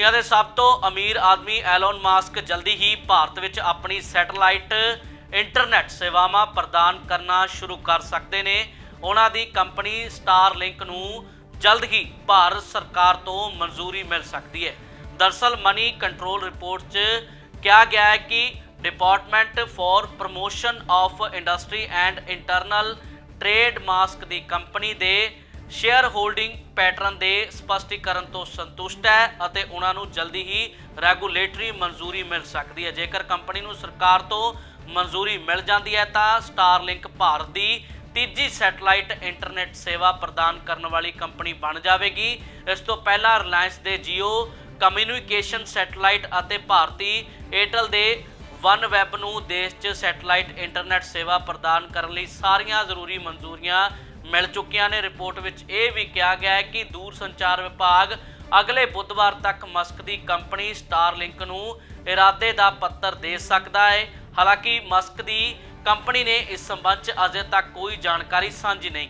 ਦੁਨੀਆ ਦੇ ਸਭ ਤੋਂ ਅਮੀਰ ਆਦਮੀ ਐਲਨ ਮਾਸਕ ਜਲਦੀ ਹੀ ਭਾਰਤ ਵਿੱਚ ਆਪਣੀ ਸੈਟੇਲਾਈਟ ਇੰਟਰਨੈਟ ਸੇਵਾਵਾਂ ਪ੍ਰਦਾਨ ਕਰਨਾ ਸ਼ੁਰੂ ਕਰ ਸਕਦੇ ਨੇ। ਉਹਨਾਂ ਦੀ ਕੰਪਨੀ ਸਟਾਰਲਿੰਕ ਨੂੰ ਜਲਦ ਹੀ ਭਾਰਤ ਸਰਕਾਰ ਤੋਂ ਮਨਜ਼ੂਰੀ ਮਿਲ ਸਕਦੀ ਹੈ। ਦਰਸਲ ਮਨੀ ਕੰਟਰੋਲ ਰਿਪੋਰਟ 'ਚ ਕਿਹਾ ਗਿਆ ਹੈ ਕਿ department for promotion of industry and internal trade Musk the company ਦੇ ਸ਼ੇਅਰ ਹੋਲਡਿੰਗ ਪੈਟਰਨ ਦੇ ਸਪਸ਼ਟੀਕਰਨ ਤੋਂ ਸੰਤੁਸ਼ਟ ਹੈ ਅਤੇ ਉਹਨਾਂ ਨੂੰ ਜਲਦੀ ਹੀ ਰੈਗੂਲੇਟਰੀ ਮਨਜ਼ੂਰੀ ਮਿਲ ਸਕਦੀ ਹੈ। ਜੇਕਰ ਕੰਪਨੀ ਨੂੰ ਸਰਕਾਰ ਤੋਂ ਮਨਜ਼ੂਰੀ ਮਿਲ ਜਾਂਦੀ ਹੈ ਤਾਂ ਸਟਾਰਲਿੰਕ ਭਾਰਤ ਦੀ ਤੀਜੀ ਸੈਟਲਾਈਟ ਇੰਟਰਨੈਟ ਸੇਵਾ ਪ੍ਰਦਾਨ ਕਰਨ ਵਾਲੀ ਕੰਪਨੀ ਬਣ ਜਾਵੇਗੀ। ਇਸ ਤੋਂ ਪਹਿਲਾਂ ਰਿਲਾਇੰਸ ਦੇ ਜੀਓ ਕਮਿਊਨੀਕੇਸ਼ਨ ਸੈਟੇਲਾਈਟ ਅਤੇ ਭਾਰਤੀ ਏਅਰਟੈਲ ਦੇ ਵਨ ਵੈਬ ਨੂੰ ਦੇਸ਼ 'ਚ ਸੈਟਲਾਈਟ ਇੰਟਰਨੈਟ ਸੇਵਾ ਪ੍ਰਦਾਨ ਕਰਨ ਲਈ ਸਾਰੀਆਂ ਜ਼ਰੂਰੀ ਮਨਜ਼ੂਰੀਆਂ ਮਿਲ ਚੁੱਕੀਆਂ ਨੇ। ਰਿਪੋਰਟ ਵਿੱਚ ਇਹ ਵੀ ਕਿਹਾ ਗਿਆ ਹੈ ਕਿ ਦੂਰ ਸੰਚਾਰ ਵਿਭਾਗ ਅਗਲੇ ਬੁੱਧਵਾਰ ਤੱਕ ਮਸਕ ਦੀ ਕੰਪਨੀ ਸਟਾਰਲਿੰਕ ਨੂੰ ਇਰਾਦੇ ਦਾ ਪੱਤਰ ਦੇ ਸਕਦਾ ਹੈ। ਹਾਲਾਂਕਿ ਮਸਕ ਦੀ ਕੰਪਨੀ ਨੇ ਇਸ ਸੰਬੰਧ 'ਚ ਅਜੇ ਤੱਕ ਕੋਈ ਜਾਣਕਾਰੀ ਸਾਂਝੀ ਨਹੀਂ